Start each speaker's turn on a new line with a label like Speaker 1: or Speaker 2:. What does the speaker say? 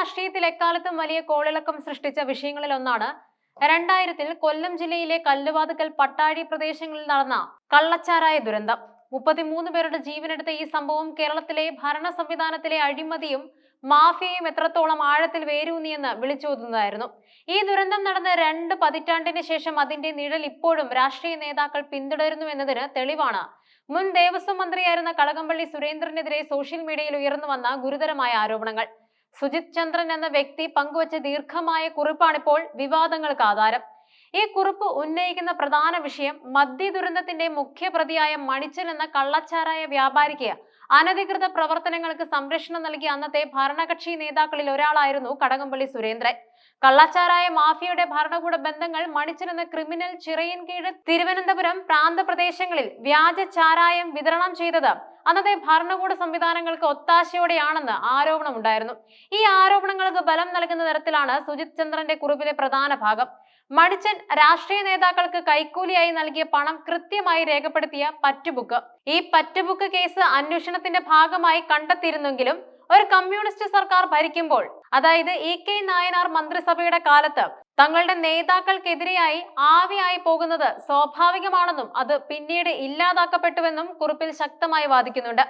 Speaker 1: രാഷ്ട്രീയത്തിൽ എക്കാലത്തും വലിയ കോളിളക്കം സൃഷ്ടിച്ച വിഷയങ്ങളിലൊന്നാണ് രണ്ടായിരത്തിൽ കൊല്ലം ജില്ലയിലെ കല്ലുവാതുക്കൽ പട്ടാഴി പ്രദേശങ്ങളിൽ നടന്ന കള്ളച്ചാരായ ദുരന്തം. മുപ്പത്തിമൂന്ന് പേരുടെ ജീവനെടുത്ത ഈ സംഭവം കേരളത്തിലെ ഭരണ സംവിധാനത്തിലെ അഴിമതിയും മാഫിയയും എത്രത്തോളം ആഴത്തിൽ വേരൂന്നിയെന്ന് വിളിച്ചോതുന്നതായിരുന്നു. ഈ ദുരന്തം നടന്ന രണ്ട് പതിറ്റാണ്ടിന് ശേഷം അതിന്റെ നിഴൽ ഇപ്പോഴും രാഷ്ട്രീയ നേതാക്കൾ പിന്തുടരുന്നു എന്നതിന് തെളിവാണ്. മുൻ ദേവസ്വം മന്ത്രിയായിരുന്ന കടകംപള്ളി സുരേന്ദ്രനെതിരെ സോഷ്യൽ മീഡിയയിൽ ഉയർന്നു വന്ന ഗുരുതരമായ ആരോപണങ്ങൾ. സുജിത് ചന്ദ്രൻ എന്ന വ്യക്തി പങ്കുവച്ച ദീർഘമായ കുറിപ്പാണിപ്പോൾ വിവാദങ്ങൾക്ക് ആധാരം. ഈ കുറിപ്പ് ഉന്നയിക്കുന്ന പ്രധാന വിഷയം മദ്യ ദുരന്തത്തിന്റെ മുഖ്യപ്രതിയായ മണിച്ചൻ എന്ന കള്ളച്ചാരായ വ്യാപാരിക്ക് അനധികൃത പ്രവർത്തനങ്ങൾക്ക് സംരക്ഷണം നൽകിയ അന്നത്തെ ഭരണകക്ഷി നേതാക്കളിൽ ഒരാളായിരുന്നു കടകംപള്ളി സുരേന്ദ്രൻ. കള്ളച്ചാരായ മാഫിയയുടെ ഭരണകൂട ബന്ധങ്ങൾ മണിച്ചൻ എന്ന ക്രിമിനൽ ചിറയൻകീഴ് തിരുവനന്തപുരം പ്രാന്തപ്രദേശങ്ങളിൽ വ്യാജ ചാരായം വിതരണം ചെയ്തത് അന്നത്തെ ഭരണകൂട സംവിധാനങ്ങൾക്ക് ഒത്താശയോടെയാണെന്ന് ആരോപണമുണ്ടായിരുന്നു. ഈ ആരോപണങ്ങൾക്ക് ബലം നൽകുന്ന തരത്തിലാണ് സുജിത് ചന്ദ്രന്റെ കുറിപ്പിലെ പ്രധാന ഭാഗം. മടിച്ചൻ രാഷ്ട്രീയ നേതാക്കൾക്ക് കൈക്കൂലിയായി നൽകിയ പണം കൃത്യമായി രേഖപ്പെടുത്തിയ പറ്റുബുക്ക്. ഈ പറ്റുബുക്ക് കേസ് അന്വേഷണത്തിന്റെ ഭാഗമായി കണ്ടെത്തിയിരുന്നെങ്കിലും ഒരു കമ്മ്യൂണിസ്റ്റ് സർക്കാർ ഭരിക്കുമ്പോൾ അതായത് ഇ കെ നായനാർ മന്ത്രിസഭയുടെ കാലത്ത് തങ്ങളുടെ നേതാക്കൾക്കെതിരെയായി ആവിയായി പോകുന്നത് സ്വാഭാവികമാണെന്നും അത് പിന്നീട് ഇല്ലാതാക്കപ്പെട്ടുവെന്നും കുറിപ്പിൽ ശക്തമായി വാദിക്കുന്നുണ്ട്.